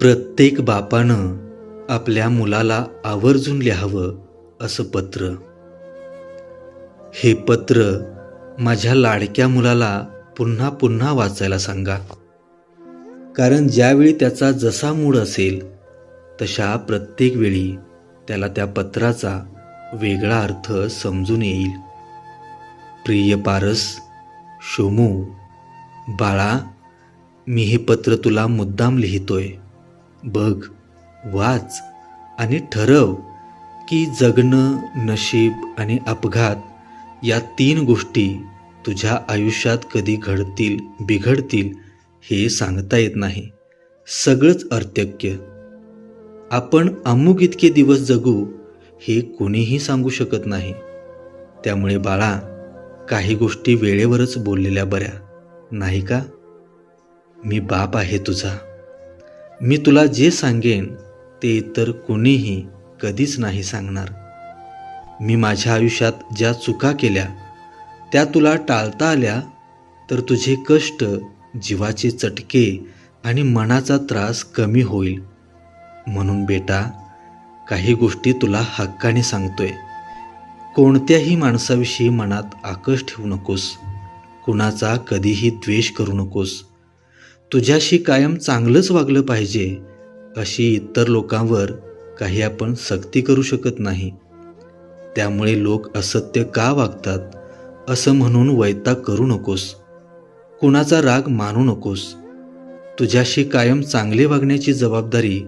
प्रत्येक बापानं आपल्या मुलाला आवर्जून लिहावं असं पत्र. हे पत्र माझ्या लाडक्या मुलाला पुन्हा पुन्हा वाचायला सांगा. कारण ज्यावेळी त्याचा जसा मूड असेल तशा प्रत्येक वेळी त्याला त्या पत्राचा वेगळा अर्थ समजून येईल. प्रिय पारस शोमू बाळा मी हे पत्र तुला मुद्दाम लिहितोय. बघ वाच आणि ठरव की जगणं नशीब आणि अपघात या तीन गोष्टी तुझ्या आयुष्यात कधी घडतील बिघडतील हे सांगता येत नाही. सगळंच अर्थक्य. आपण अमुक इतके दिवस जगू हे कोणीही सांगू शकत नाही. त्यामुळे बाळा काही गोष्टी वेळेवरच बोललेल्या बऱ्या नाही का? मी बाप आहे तुझा. मी तुला जे सांगेन ते इतर कोणीही कधीच नाही सांगणार. मी माझ्या आयुष्यात ज्या चुका केल्या त्या तुला टाळता आल्या तर तुझे कष्ट जीवाचे चटके आणि मनाचा त्रास कमी होईल. म्हणून बेटा काही गोष्टी तुला हक्काने सांगतोय. कोणत्याही माणसाविषयी मनात आकश ठेवू नकोस. कुणाचा कधीही द्वेष करू नकोस. तुझ्याशी कायम चांगलंच वागलं पाहिजे अशी इतर लोकांवर काही आपण सक्ती करू शकत नाही. त्यामुळे लोक असत्य का वागतात असं म्हणून वैताग करू नकोस. कुणाचा राग मानू नकोस. तुझ्याशी कायम चांगले वागण्याची जबाबदारी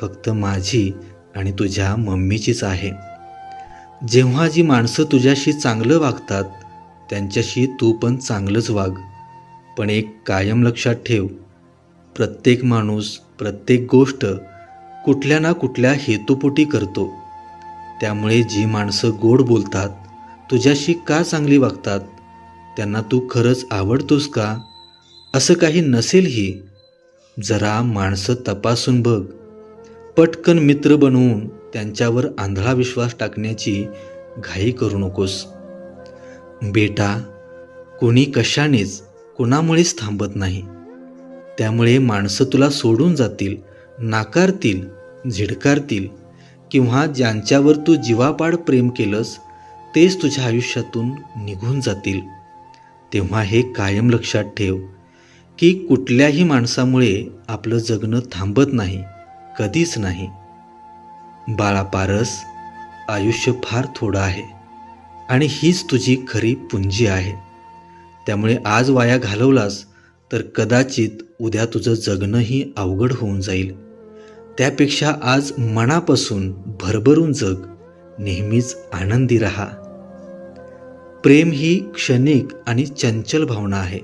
फक्त माझी आणि तुझ्या मम्मीचीच आहे. जेव्हा जी माणसं तुझ्याशी चांगलं वागतात त्यांच्याशी तू पण चांगलंच वाग. पण एक कायम लक्षात ठेव प्रत्येक माणूस प्रत्येक गोष्ट कुठल्या ना कुठल्या हेतुपोटी करतो. त्यामुळे जी माणसं गोड बोलतात तुझ्याशी का चांगली वागतात त्यांना तू खरंच आवडतोस का? असं काही नसेलही. जरा माणसं तपासून बघ. पटकन मित्र बनवून त्यांच्यावर आंधळा विश्वास टाकण्याची घाई करू नकोस. बेटा कोणी कशानेच कुणामुळेच थांबत नाही. त्यामुळे माणसं तुला सोडून जातील नाकारतील झिडकारतील. किंवा ज्यांच्यावर तू जीवापाड प्रेम केलंस तेच तुझ्या आयुष्यातून निघून जातील. तेव्हा हे कायम लक्षात ठेव की कुठल्याही माणसामुळे आपलं जगणं थांबत नाही कधीच नाही. बाळा पारस आयुष्य फार थोडं आहे आणि हीच तुझी खरी पुंजी आहे. त्यामुळे आज वाया घालवलास तर कदाचित उद्या तुझं जगणंही अवघड होऊन जाईल. त्यापेक्षा आज मनापासून भरभरून जग नेहमीच आनंदी राहा. प्रेम ही क्षणिक आणि चंचल भावना आहे.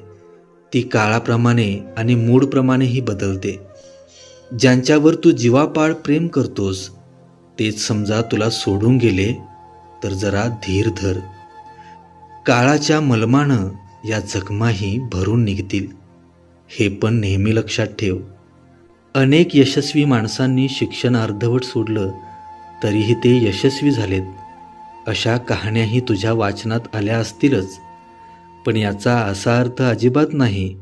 ती काळाप्रमाणे आणि मूडप्रमाणेही बदलते. ज्यांच्यावर तू जीवापाळ प्रेम करतोस तेच समजा तुला सोडून गेले तर जरा धीर धर. काळाच्या मलमानं या जखमाही भरून निघतील. हे पण नेहमी लक्षात ठेव. अनेक यशस्वी माणसांनी शिक्षण अर्धवट सोडलं तरीही ते यशस्वी झालेत. अशा कहाण्याही तुझ्या वाचनात आल्या असतीलच. पण याचा असा अर्थ अजिबात नाही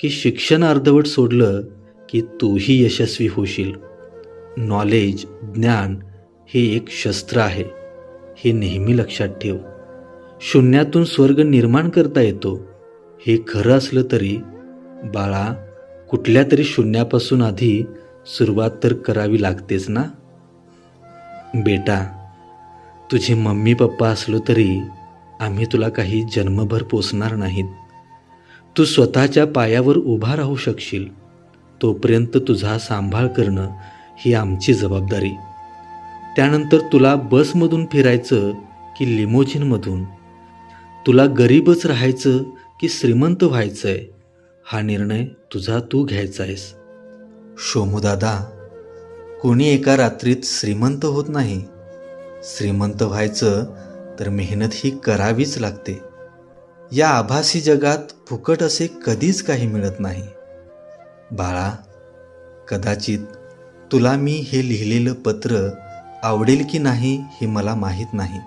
की शिक्षण अर्धवट सोडलं की तूही यशस्वी होशील. नॉलेज ज्ञान हे एक शस्त्र आहे हे नेहमी लक्षात ठेव. शून्यातून स्वर्ग निर्माण करता येतो हे खरं असलं तरी बाळा कुठल्या तरी शून्यापासून आधी सुरुवात तर करावी लागतेच ना? बेटा तुझे मम्मी पप्पा असलो तरी आम्ही तुला काही जन्मभर पोचणार नाहीत. तू स्वतःच्या पायावर उभा राहू शकशील. तोपर्यंत तुझा सांभाळ करणं ही आमची जबाबदारी. त्यानंतर तुला बसमधून फिरायचं की लिमोजिनमधून तुला गरीबच राहायचं की श्रीमंत व्हायचं आहे हा निर्णय तुझा तू घ्यायचा आहेस. शोमूदादा कोणी एका रात्रीत श्रीमंत होत नाही. श्रीमंत व्हायचं तर मेहनत ही करावीच लागते. या आभासी जगात फुकट असे कधीच काही मिळत नाही. बाळा कदाचित तुला मी हे लिहिलेलं पत्र आवडेल की नाही हे मला माहीत नाही.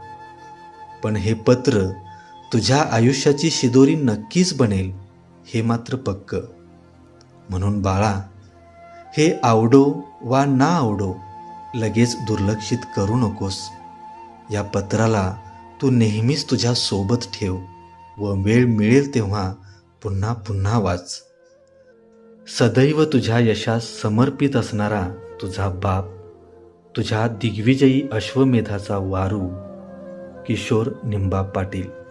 पण हे पत्र तुझ्या आयुष्याची शिदोरी नक्कीच बनेल. हे मात्र पक्क. म्हणून बाळा हे आवडो वा ना आवडो लगेच दुर्लक्षित करू नकोस. या पत्राला तू नेहमीच तुझ्या सोबत ठेव व वेळ मिळेल तेव्हा पुन्हा पुन्हा वाच. सदैव तुझ्या यशास समर्पित असणारा तुझा बाप तुझ्या दिग्विजयी अश्वमेधाचा वारू किशोर निंबा पाटील.